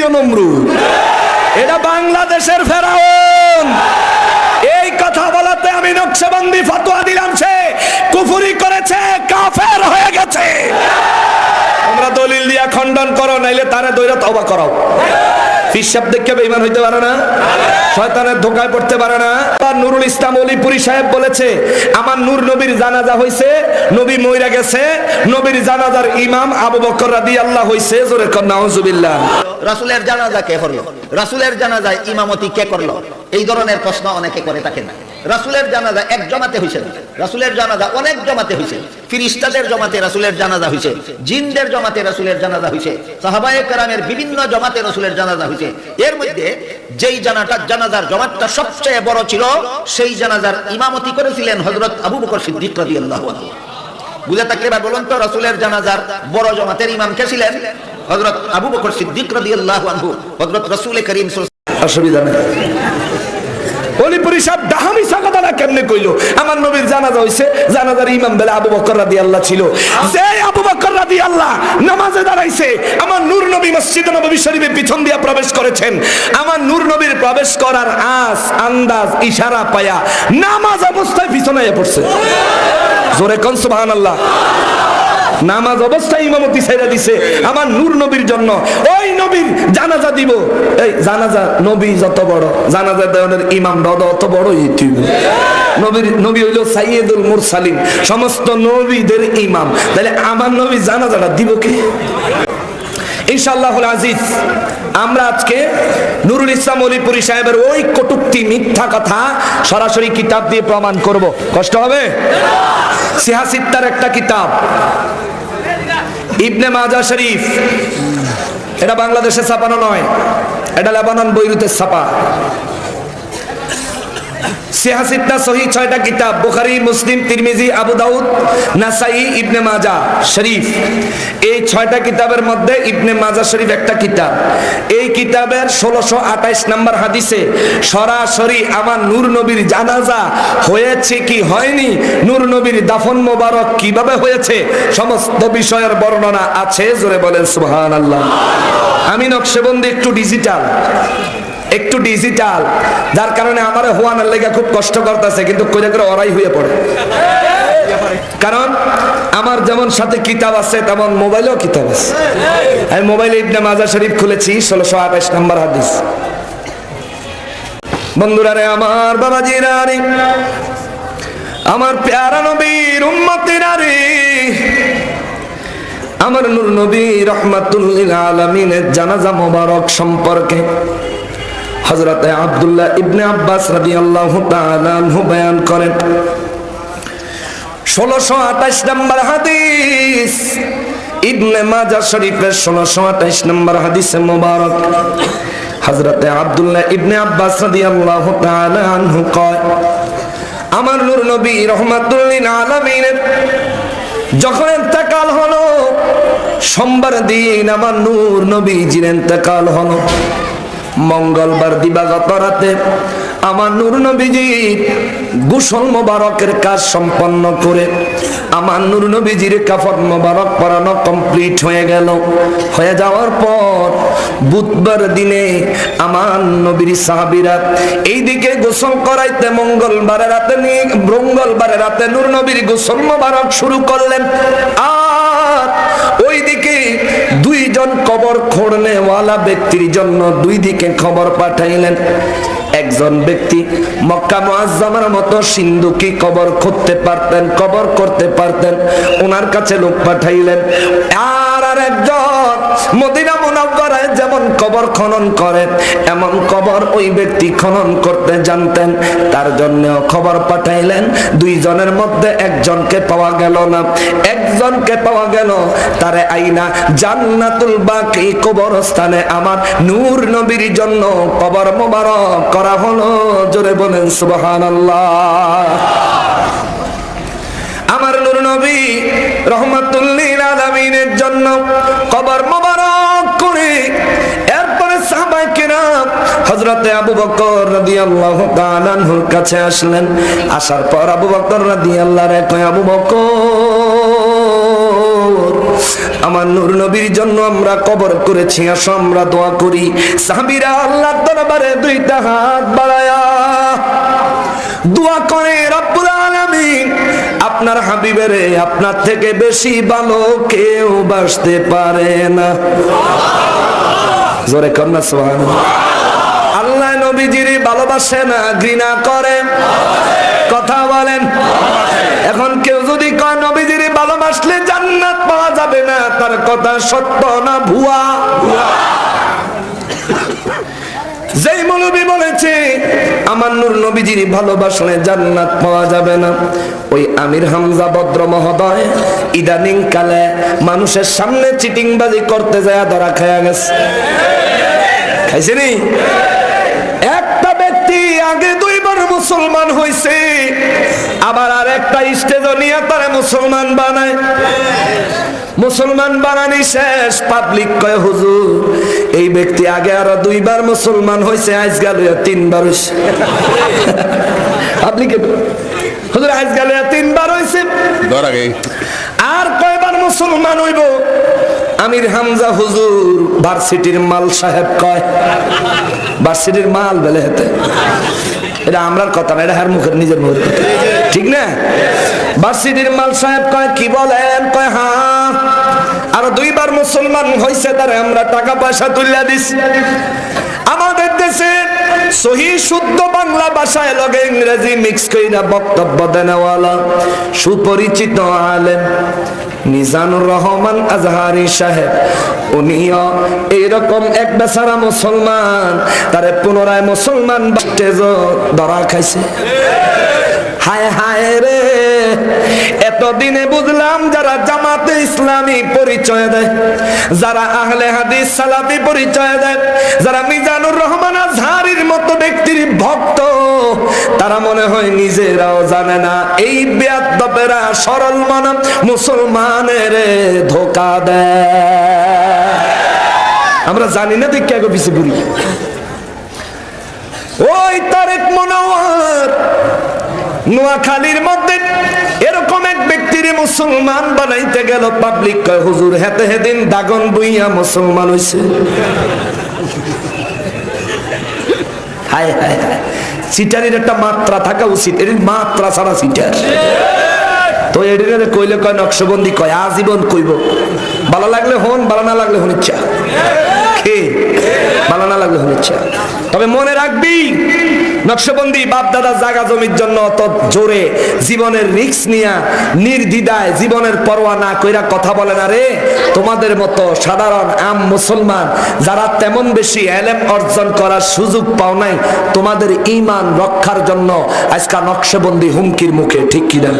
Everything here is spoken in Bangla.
দ্বিতীয় নমরুদ এটা বাংলাদেশের ফেরাউন। এই কথা বলাতে আমি নকশাবন্দি ফতোয়া দিলাম, সে কুফুরি করেছে, কাফের হয়ে গেছে। তোমরা দলিল দিয়া খণ্ডন করো, নাইলে তারে দৈরা তবা করাও। পিসাব দেখে বেইমান হইতে পারে না, শয়তানের ধোকায় পড়তে পারে না। নুরুল ইসলাম অলিপুরি সাহেব বলেছে, আমার নূর নবীর জানাজা হয়েছে নবী মইরা গেছে, নবীর জানাজার ইমাম আবু বকর রাদি আল্লাহ হয়েছে জোরে কর, নাউজুবিল্লাহ। রাসুলের জানাজা কে করল? রাসুলের জানাজায় ইমামতি কে করল? এই ধরনের প্রশ্ন অনেকে করে থাকেন রাসুলের জানাজা এক জমাতে হয়েছে রাসুলের জানাজা অনেক জমাতে হয়েছে ফিরিস্তাদের জমাতে রাসুলের জানাজা হয়েছে জিনদের জমাতে রাসুলের জানাজা হয়েছে সাহাবায়ে কেরামের বিভিন্ন জমাতে রাসুলের জানাজা হয়েছে এর মধ্যে যেই জানাটা জানাজার জমাতটা সবচেয়ে বড় ছিল, সেই জানাজার ইমামতি করেছিলেন হযরত আবু বকর সিদ্দিক রাদিয়াল্লাহু আনহু। বুঝে থাকলে এবার বলুন তো, রাসুলের জানাজার বড় জমাতের ইমাম কে ছিলেন? হযরত আবু বকর সিদ্দিক রাদিয়াল্লাহু আনহু। হযরত রাসূল করিম অসুবিধা নেই। অলিপুরি সাহেব ডাহামিসা কথাটা কেমনে কইলো? আমার নবীর জানাজা হইছে, জানাজার ইমাম বেলা আবু বকর রাদি আল্লাহ ছিল। যে আবু বকর রাদি আল্লাহ নামাজে দাঁড়াইছে, আমার নূর নবী মসজিদ নবী শরীফে পিছন দিয়া প্রবেশ করেছেন। আমার নূর নবীর প্রবেশ করার আস, আন্দাজ, ইশারা পায়া নামাজ অবস্থায় পিছনে পড়ছে। জোরে কন সুবহানাল্লাহ। নামাজ অবস্থায় ইমামতি ছেড়ে দিছে। আমার নূর নবীর জন্য ওই নবীর দিব। এই জানাজা নবী যত বড়, জানাজা দেওয়ানের ইমাম রদ অত বড়ই তুই নবীর, নবী হইল সাইয়েদুল মুরসালিন, সমস্ত নবীদের ইমাম। তাহলে আমার নবী জানাজাটা দিব কে? আজিজ, আমরা আজকে নুরুল ইসলাম অলিপুরি সাহেবের ওই কটুক্তি মিথ্যা কথা সরাসরি কিতাব দিয়ে প্রমাণ করব। কষ্ট হবে? সিহাসিত্তার একটা কিতাব। ইবনে মাজা শরীফ এটা বাংলাদেশে ছাপানো নয় এটা লেবানন বৈরুতের ছাপা। সিহাসিত্তা সহি ছয়টা কিতাব, বুখারী, মুসলিম, তিরমিজি, আবু দাউদ, নাসাই, ইবনে মাজা, শরীফ। এই ছয়টা কিতাবের মধ্যে ইবনে মাজা, শরীফ একটা কিতাব। এই কিতাবের ষোলোশো আঠাইশ নম্বর সরাসরি আমার নবীর জানাজা হয়েছে কি হয়নি? নূর নবীর দাফন মোবারক কীভাবে হয়েছে? সমস্ত বিষয়ের বর্ণনা আছে, জোরে বলেন সুবহান আল্লাহ আমি নকশেবন্দি একটু ডিজিটাল একটু ডিজিটাল যার কারণে আমার হওয়ানোর লেগে খুব কষ্ট করতেছে, কিন্তু করে করে ওরাই হয়ে পড়ে। কারণ আমার যেমন সাথে কিতাব আছে, তেমন মোবাইলেও কিতাব আছে। আমি মোবাইলে ইবনে মাজা শরীফ খুলেছি, ষোলোশো আঠাশ নম্বর হাদিস। বন্ধুরা রে আমার বাবাজিরা রে আমার প্যারা নবীর উম্মতিরা রে আমার নূর নবী রহমাতুল্লিল আলমিনের জানাজা মোবারক সম্পর্কে হজরত আব্দুল্লাহ ইবনে আব্বাস তাআলা আনহু বয়ান করেন, ষোলোশো আঠাশ নম্বর হাদিস, ইবনে মাজা শরীফের ষোলোশো আঠাশ নম্বর হাদিসে মোবারক হজরতে আব্দুল্লাহ ইবনে আব্বাস রাদিয়াল্লাহু তাআলা আনহু কয়, আমার নূর নবী রহমাতুল্লিল আলামিনের যখন ইন্তেকাল হলো, সোমবার দিন আমার নূর নবীজির ইন্তেকাল হলো। মঙ্গলবার দিবাগত রাতে আমার নূর নবীজি গোসল মোবারকের কাজ সম্পন্ন করে আমার নূর নবীজির কাফন মোবারক পরানো কমপ্লিট হয়ে গেল। হয়ে যাওয়ার পর বুধবার দিনে আমার নবীর সাহাবিরা এইদিকে গোসল করাইতে মঙ্গলবার রাতে নিয়ে মঙ্গলবারে রাতে নূর নবীর গোসল মোবারক শুরু করলেন। আর ওইদিকে দুইজন কবর খোড়নেওয়ালা ব্যক্তির জন্য দুই দিকে খবর পাঠাইলেন। একজন ব্যক্তি মক্কা মুআজ্জামের মতো সিন্ধুকি কবর খুঁজতে পারতেন, কবর করতে পারতেন। ওনার কাছে লোক পাঠাইলেন, আর আর একজন মদিনা মুনাওয়ারায় যেমন কবর খনন করে, এমন কবর ওই ব্যক্তি খনন করতে জানতেন। তার জন্য খবর পাঠাইলেন, দুইজনের মধ্যে একজনকে পাওয়া গেল না। একজনকে পাওয়া গেল, তারে আইনা, জান্নাতুল বাকি কবরস্থানে আমার নূর নবীর জন্য কবর মোবারক করা হলো। জোরে বলেন, সুবহানাল্লাহ। আমার নূর নবী রহমাতুল্লিল আলামিনের জন্য কবর মোবারক হযরতে আবু বকর তাআলা আনহুর কাছে আসলেন। আসার পর আবু বকর আবু আমার নূর নবীর জন্য আমরা কবর করেছি আমরা দোয়া করি। আল্লাহর দরবারে দুইটা হাত বাড়ায়া দোয়া করে, রব্বুল আলামিন, আপনার হাবিবের আপনার থেকে বেশি ভালো কেউ বাসতে পারে না। জোরে কন্যা সোহান। আল্লাহ নবীজির ভালোবাসে না, ঘৃণা করে। কথা বলেন। এখন কেউ যদি কয়, নবীজির ভালোবাসলে জান্নাত পাওয়া যাবে না, তার কথা সত্য না ভুয়া? যেই বলেছে, আমার নূর নবীজির ভালোবাসলে জান্নাত পাওয়া যাবে না। ওই আমির হামজা ভদ্র মহোদয় ইদানিং কালে মানুষের সামনে চিটিংবাজি করতে যায় ধরা খায়া গেছে। খাইছে নি মুসলমান হয়েছে আবার আর একটা স্টেজ নিয়ে তারা মুসলমান বানায়। মুসলমান বানানি শেষ পাবলিক কয় হুজুর এই ব্যক্তি আগে আরও দুইবার মুসলমান হয়েছে আজ গেল তিনবার হয়েছে পাবলিকে হুজুর আজ গেল তিনবার হয়েছে আর কয়বার মুসলমান হইব? আমির হামজা হুজুর ভার্সিটির মাল সাহেব কয় ভার্সিটির মাল বেলে হেতে। এটা আমরার কথা না, এটা হার মুখের, নিজের মুখের কথা। ঠিক না? ভার্সিটির মাল সাহেব কয়, কি বলেন? কয়, হা, আর দুইবার মুসলমান হয়েছে তারে আমরা টাকা পয়সা তুলিয়া দিছি। আমাদের দেশে মুসলমান, তারে পুনরায় মুসলমান ধরা খাইছে। হায় হায় রে, এতদিনে বুঝলাম যারা জামাতে ইসলামী পরিচয় দেয়, যারা আহলে হাদিস সালাফি পরিচয় দেয়, যারা মিজানুর রহমান মতো ব্যক্তির ভক্ত, তারা মনে হয় নিজেরাও জানে না। এই বেয়াদ্দপেরা সরল মন মুসলমানের ধোকা দেয়। আমরা জানি না দেখি আগে পিছিয়ে ঘুরি। ওই তারেক মনোয়ার নোয়াখালীর মধ্যে এরকম এক ব্যক্তির মুসলমান বানাইতে গেল পাবলিক হুজুর হেতে হেদিন দাগন বইয়া মুসলমান হইছে। হায় হায় হায়। সিটারির একটা মাত্রা থাকা উচিত। এর মাত্রা ছাড়া সিটার। তো এডিনে কইলে কয়, নকশবন্দি কয়, আজীবন কইব। ভালো লাগলে হন, ভালো না লাগলে হন ইচ্ছা। খে ভালো না লাগলে ইচ্ছা। তবে মনে রাখবি, নকশবন্দি বাপ দাদা জাগা জমির জন্য অত জোরে জীবনের রিক্স নিয়া, নির্দ্বিধায় জীবনের পরোয়া না কইরা কথা বলে না রে। তোমাদের মতো সাধারণ আম মুসলমান যারা তেমন বেশি এলেম অর্জন করার সুযোগ পাও নাই, তোমাদের ইমান রক্ষার জন্য আজকা নকশবন্দি হুমকির মুখে, ঠিক কিনা?